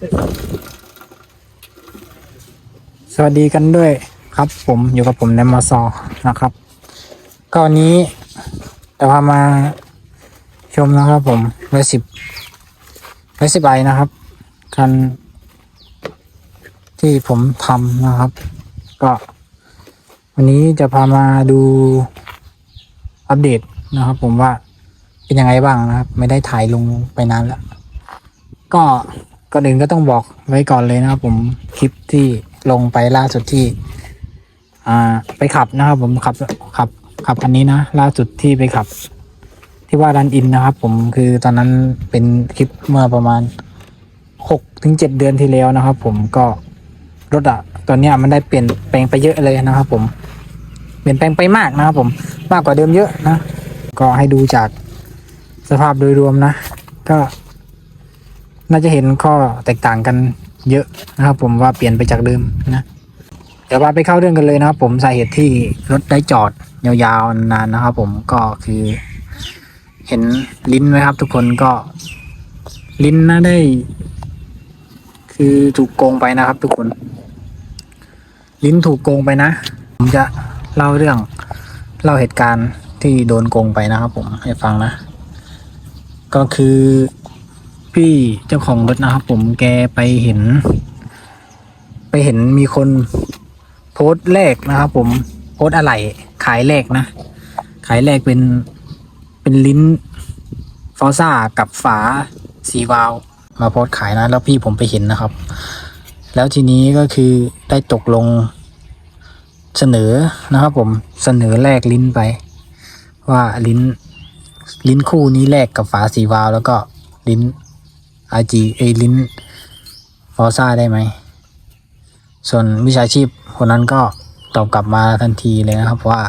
สวัสดีกันด้วยครับ ผมอยู่กับผมในมอซอนะครับ ก็นนี้จะพามาชมนะครับผมเวสิบเวสิบไอนะครับคันที่ผมทำนะครับ ก็วันนี้จะพามาดูอัปเดตนะครับ ผมว่าเป็นยังไงบ้างนะครับ ไม่ได้ถ่ายลงไปนานแล้วก็ ก่อนอื่นก็ต้องบอกไว้ก่อนเลยนะครับผมคลิปที่ลงไปล่าสุดที่ อ่า ไปขับนะครับผมขับขับ ขับคันนี้นะล่าสุดที่ไปขับ ที่ว่าดันอินนะครับ ผมคือตอนนั้นเป็นคลิปเมื่อประมาณหกถึงเจ็ดเดือนที่แล้วนะครับ ผมก็รถอะตอนนี้มันได้เปลี่ยนแปลงไปเยอะเลยนะครับ ผม เปลี่ยนแปลงไปมากนะครับ ผมมากกว่าเดิมเยอะนะก็ให้ดูจากสภาพโดยรวมนะ ก็ น่าจะเห็นข้อแตกต่างกันเยอะนะครับ ผมว่าเปลี่ยนไปจากเดิมนะเดี๋ยวมาไปเข้าเรื่องกันเลยนะครับ ผมสาเหตุที่รถได้จอดยาวๆนานนะครับ ผมก็คือ เห็นลิ้นไหมครับ ทุกคนก็ลิ้นน่าได้ คือถูกโกงไปนะครับ ทุกคน ลิ้นถูกโกงไปนะ ผมจะเล่าเรื่องเล่าเหตุการณ์ที่โดนโกงไปนะครับ ผมให้ฟังนะ ก็คือ พี่เจ้าของรถนะครับผมแกไปเห็น ไปเห็นมีคนโพสต์แรกนะครับผมโพสต์อะไรขายแรกนะ ขายแรกเป็นเป็นลิ้นฟอซ่ากับฝาสีวาวมาโพสต์ขายนะ แล้วพี่ผมไปเห็นนะครับ แล้วทีนี้ก็คือได้ตกลงเสนอนะครับผมเสนอแลกลิ้นไป ว่าลิ้น ลิ้นคู่นี้แลกกับฝาสีวาว แล้วก็ลิ้น RG เอลินฟอซ่าได้ไหม ส่วนวิชาชีพคนนั้นก็ตอบกลับมาทันทีเลยนะครับว่า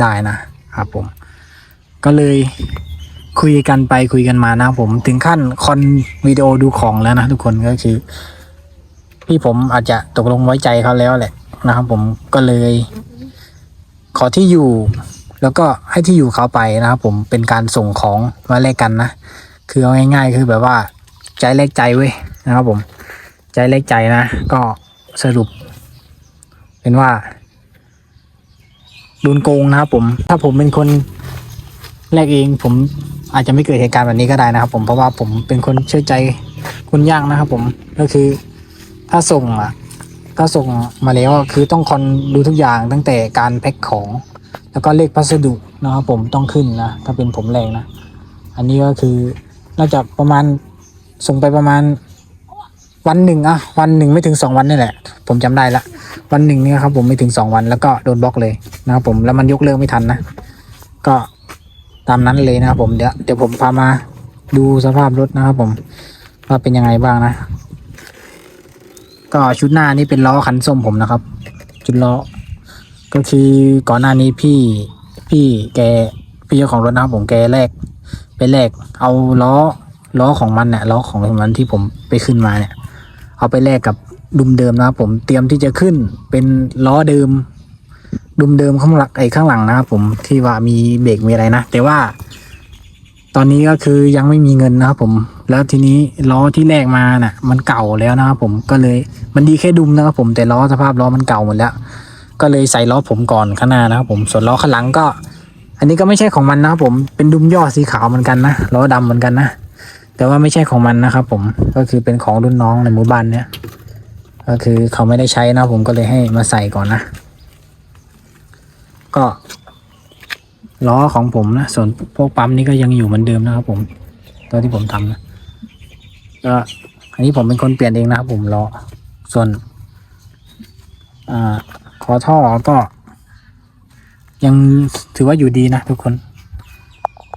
ได้นะครับผม ก็เลยคุยกันไปคุยกันมานะผมถึงขั้นคอนวิดีโอดูของแล้วนะทุกคนก็คือ พี่ผมอาจจะตกลงไว้ใจเขาแล้วแหละนะครับผมก็เลย ขอที่อยู่แล้วก็ให้ที่อยู่เขาไปนะครับผมเป็นการส่งของมาแลกกันนะ คือเอาง่ายๆคือแบบว่า ใจแลกใจเว้ยนะครับผม ใจแลกใจนะ ก็สรุป เป็นว่าโดนโกงนะครับผม ถ้าผมเป็นคนแลกเองผมอาจจะไม่เกิดเหตุการณ์แบบนี้ก็ได้นะครับผมเพราะว่าผมเป็นคนเชื่อใจคนยากนะครับผมก็คือถ้าส่งอะถ้าส่งมาแล้วคือต้องคอนดูทุกอย่างตั้งแต่การแพ็คของ แล้วก็เลขพัสดุนะครับผมต้องขึ้นนะถ้าเป็นผมแรงนะ อันนี้ก็คือน่าจะประมาณ ส่งไปประมาณวันหนึ่งอะวันหนึ่งไม่ถึงสองวันนี่แหละ ผมจำได้ละวันหนึ่งเนี่ยครับผมไม่ถึงสองวันแล้วก็โดนบล็อกเลยนะครับผมแล้วมันยกเลิกไม่ทันนะก็ตามนั้นเลยนะครับผมเดี๋ยวเดี๋ยวผมพามาดูสภาพรถนะครับผมว่าเป็นยังไงบ้างนะ ก็ชุดหน้านี่เป็นล้อคันส้มผมนะครับ ชุดล้อก็คือก่อนหน้านี้พี่พี่แกพี่เจ้าของรถนะครับผมแกแลกไปแลกเอาล้อ ล้อของมันเนี่ยล้อของมันที่ผมไปขึ้นมาเนี่ย เอาไปแลกกับดุมเดิมนะครับผมเตรียมที่จะขึ้นเป็นล้อเดิม ดุมเดิมข้างหลังไอ้ข้างหลังนะครับผมที่ว่ามีเบรกมีอะไรนะแต่ว่า ตอนนี้ก็คือยังไม่มีเงินนะครับผม แล้วทีนี้ล้อที่แลกมาน่ะ มันเก่าแล้วนะครับผมก็เลยมันดีแค่ดุมนะครับผมแต่ล้อสภาพล้อมันเก่าหมดแล้วก็เลยใส่ล้อผมก่อนข้างหน้านะครับผมส่วนล้อข้างหลังก็ อันนี้ก็ไม่ใช่ของมันนะครับผมเป็นดุมย่อสีขาวเหมือนกันนะล้อดำเหมือนกันนะ แต่ว่าไม่ใช่ของมันนะครับผมก็คือเป็นของรุ่นน้องในหมู่บ้านเนี่ย ก็คือเขาไม่ได้ใช้นะผมก็เลยให้มาใส่ก่อนนะ ก็ล้อของผมนะส่วนพวกปั๊มนี่ก็ยังอยู่เหมือนเดิมนะครับ ผมตัวที่ผมทำนะก็อันนี้ผมเป็นคนเปลี่ยนเองนะครับผมล้อส่วนอ่าขอท่อก็ ยังถือว่าอยู่ดีนะทุกคน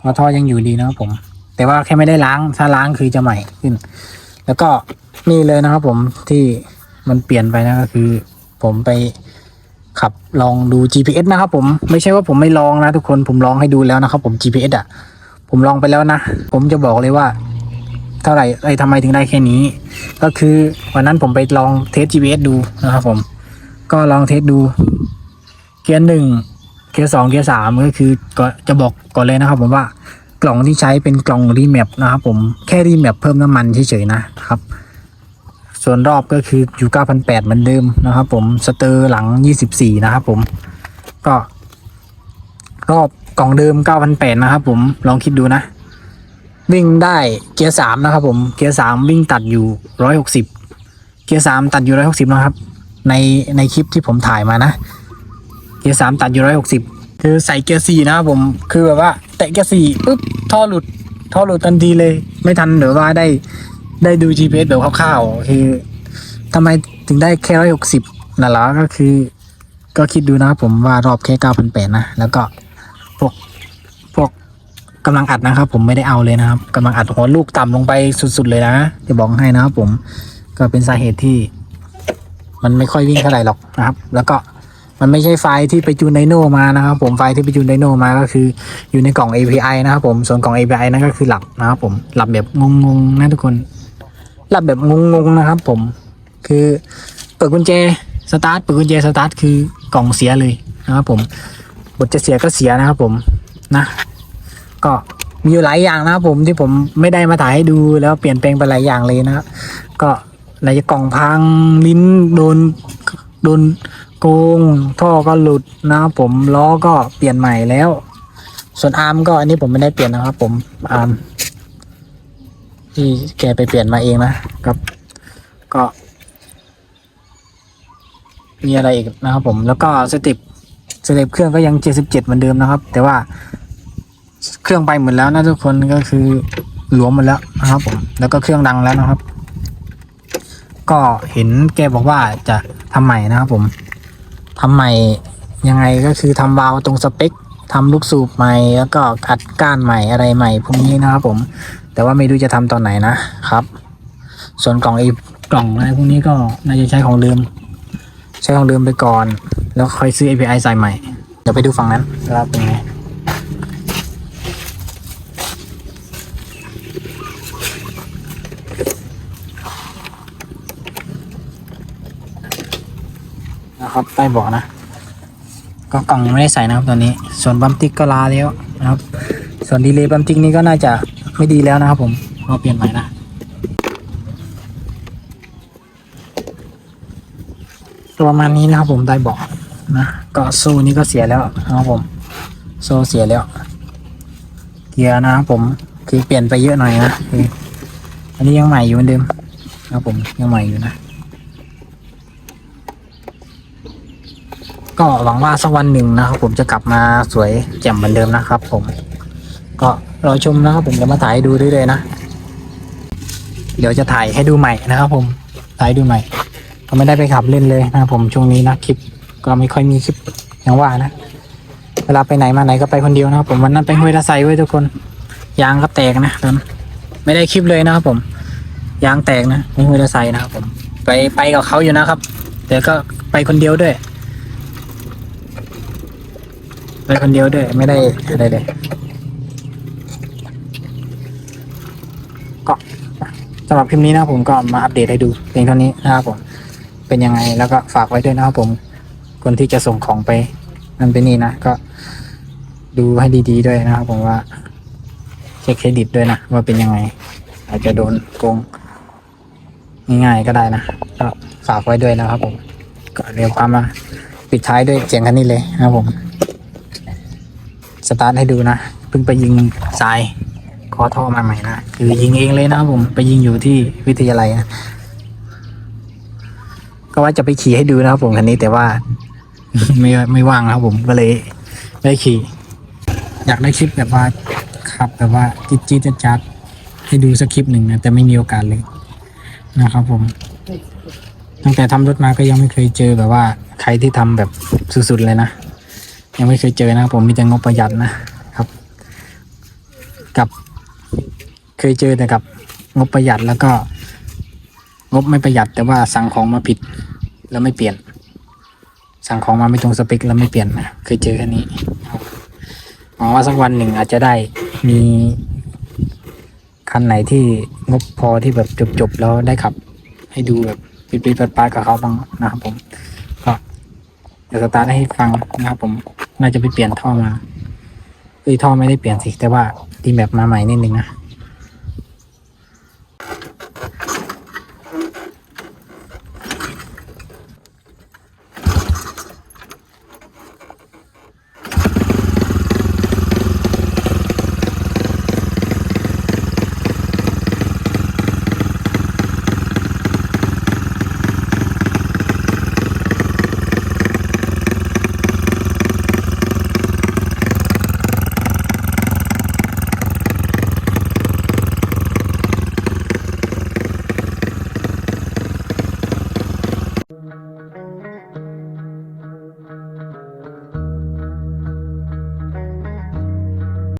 ขอท่อยังอยู่ดีนะครับผม แต่ว่าแค่ไม่ได้ล้างถ้าล้างคือจะใหม่ขึ้น แล้วก็นี่เลยนะครับ ผมที่มันเปลี่ยนไปนะก็คือ ผมไปขับลองดู GPS นะครับ ผมไม่ใช่ว่าผมไม่ลองนะทุกคนผมลองให้ดูแล้วนะครับ ผม GPS อะ ผมลองไปแล้วนะ ผมจะบอกเลยว่า เท่าไหร่ไอ้ทำไมถึงได้แค่นี้ ก็คือวันนั้นผมไปลองเทส GPS ดูนะครับ ผม ก็ลองเทสดู เกียร์หนึ่งเกียร์สองเกียร์สามก็คือก็จะบอกก่อนเลยนะครับ ผมว่า กล่องที่ใช้เป็นกล่องรีแมปนะครับผมแค่รีแมปเพิ่มน้ำมันเฉยๆนะครับ ส่วนรอบก็คืออยู่ 9,800เหมือนเดิมนะครับผมสเตอร์หลัง 24 นะครับผมก็รอบกล่องเดิม 9,800นะครับผมลองคิดดูนะ วิ่งได้เกียร์สามนะครับผมเกียร์สามวิ่งตัดอยู่ร้อยหกสิบเกียร์สามตัดอยู่ร้อยหกสิบนะครับ ในในคลิปที่ผมถ่ายมานะ เกียร์สามตัดอยู่ร้อยหกสิบ คือใส่เกียร์สี่นะครับผมคือแบบว่า แตะเกียร์สี่ปุ๊บท่อหลุดท่อหลุดทันทีเลย ไม่ทันหรือว่าได้ได้ดู GPS แบบคร่าวๆคือทำไมถึงได้แค่ร้อยหกสิบนั่นแหละก็คือ ก็คิดดูนะครับผมว่ารอบแค่เก้าพันแปดนะ แล้วก็พวกพวกกำลังอัดนะครับ ผมไม่ได้เอาเลยนะครับกำลังอัดหัวลูกต่ำลงไปสุดๆเลยนะจะบอกให้นะครับผมก็เป็นสาเหตุที่ มันไม่ค่อยวิ่งเท่าไหร่หรอกนะครับ แล้วก็ มันไม่ใช่ไฟล์ที่ไปจูนไดโนมานะครับผมไฟล์ที่ไปจูนไดโนมาก็คืออยู่ในกล่อง API นะครับผมส่วนกล่อง API นั่นก็คือหลับนะครับผมหลับแบบงงๆนะทุกคนหลับแบบงงๆนะครับผมคือเปิดกุญแจสตาร์ทเปิดกุญแจสตาร์ทคือกล่องเสียเลยนะครับผมบทจะเสียก็เสียนะครับผมนะก็มีอยู่หลายอย่างนะครับผมที่ผมไม่ได้มาถ่ายให้ดูแล้วเปลี่ยนแปลงไปหลายอย่างเลยนะก็ไหนจะกล่องพังลิ้นโดนโดน โกง ท่อก็หลุดนะครับผมล้อก็เปลี่ยนใหม่แล้ว ส่วนอาร์มก็อันนี้ผมไม่ได้เปลี่ยนนะครับผมอาร์มที่แกไปเปลี่ยนมาเองนะครับ ก็ มีอะไรอีกนะครับผมแล้วก็สติปสเติปเครื่องก็ยัง77เหมือนเดิมนะครับ แต่ว่าเครื่องไปหมดแล้วนะทุกคนก็คือหลวมหมดแล้วนะครับผมแล้วก็เครื่องดังแล้วนะครับ ก็เห็นแกบอกว่าจะทำใหม่นะครับผม ทำใหม่ยังไงก็คือทำวาล์วตรงสเปคทำลูกสูบใหม่แล้วก็อัดก้านใหม่อะไรใหม่พวกนี้นะครับ ผม แต่ว่าไม่รู้จะทำตอนไหนนะครับ ส่วนกล่องไอ้กล่องอะไรพวกนี้ก็น่าจะใช้ของเดิม ใช้ของเดิมไปก่อน แล้วค่อยซื้อ API ใส่ใหม่ เดี๋ยวไปดูฝั่งนั้นครับเป็นไง นะครับใต้เบาะนะ ก็กล่องไม่ได้ใส่นะครับตอนนี้ ส่วนบัมติกก็ลาแล้วนะครับ ส่วนดีเลย์บัมติกนี้ก็น่าจะไม่ดีแล้วนะครับ ผมเราเปลี่ยนใหม่นะประมาณนี้นะครับผมใต้เบาะนะก็โซ่นี้ก็เสียแล้วนะครับผมโซ่เสียแล้วเกียร์นะครับผมคือเปลี่ยนไปเยอะหน่อยนะออันนี้ยังใหม่อยู่เหมือนเดิมนะครับผมยังใหม่อยู่นะ ก็หวังว่าสักวันหนึ่งนะครับ ผมจะกลับมาสวยแจ่มเหมือนเดิมนะครับ ผม ก็รอชมนะครับ ผมจะมาถ่ายให้ดูเรื่อยๆนะเดี๋ยวจะถ่ายให้ดูใหม่นะครับ ผมถ่ายดูใหม่ก็ไม่ได้ไปขับเล่นเลยนะครับผมช่วงนี้นะคลิปก็ไม่ค่อยมีคลิปอย่างว่านะเวลาไปไหนมาไหนก็ไปคนเดียวนะครับ ผมวันนั้นไปห้วยตะไซไว้ทุกคนยางก็แตกนะตอนไม่ได้คลิปเลยนะครับ ผมยางแตกนะในห้วยตะไซนะครับผมไปไปกับเขาอยู่นะครับแต่ก็ไปคนเดียวด้วย ไปคนเดียวด้วยไม่ได้อะไรเลยก็สำหรับคลิปนี้นะผมก็มาอัปเดตให้ดูเพียงเท่านี้นะครับผม เป็นยังไงแล้วก็ฝากไว้ด้วยนะครับผม คนที่จะส่งของไปนั่นไปนี่นะก็ ดูให้ดีๆด้วยนะครับผมว่า เช็คเครดิตด้วยนะว่าเป็นยังไง อาจจะโดนโกงง่ายๆก็ได้นะก็ฝากไว้ด้วยนะครับผมก็เรียกความมาปิดท้ายด้วยเสียงคันนี้เลยนะครับผม สตาร์ทให้ดูนะเพิ่งไปยิงทรายคอท่อมาใหม่นะคือยิงเองเลยนะครับผมไปยิงอยู่ที่วิทยาลัยนะก็ว่าจะไปขี่ให้ดูนะครับผมคันนี้แต่ว่า ไม่ไม่ว่างนะครับผมก็เลยไม่ขี่ อยากได้คลิปแบบว่าขับแบบว่าจิ๊ดจิ๊ดจัดจัดให้ดูสักคลิปหนึ่งนะแต่ไม่มีโอกาสเลยนะครับผมตั้งแต่ทำรถมาก็ยังไม่เคยเจอแบบว่า ใครที่ทำแบบสุดๆเลยนะ ยังไม่เคยเจอนะครับผมมีแต่งบประหยัดนะครับ กับ เคยเจอแต่กับ งบประหยัดแล้วก็ งบไม่ประหยัด แต่ว่าสั่งของมาผิดแล้วไม่เปลี่ยน สั่งของมาไม่ตรงสเปคแล้วไม่เปลี่ยนนะเคยเจอแค่นี้หวังว่าสักวันหนึ่งอาจจะได้มีคันไหนที่งบพอที่แบบจบๆแล้วได้ขับ ให้ดูแบบปิดๆปัดๆกับเขาบ้างนะครับผมก็เดี๋ยวสตาร์ทให้ฟังนะครับผม น่าจะไปเปลี่ยนท่อมาเอ้ยท่อไม่ได้เปลี่ยนสิ แต่ว่าดีแมปมาใหม่นิดนึงนะ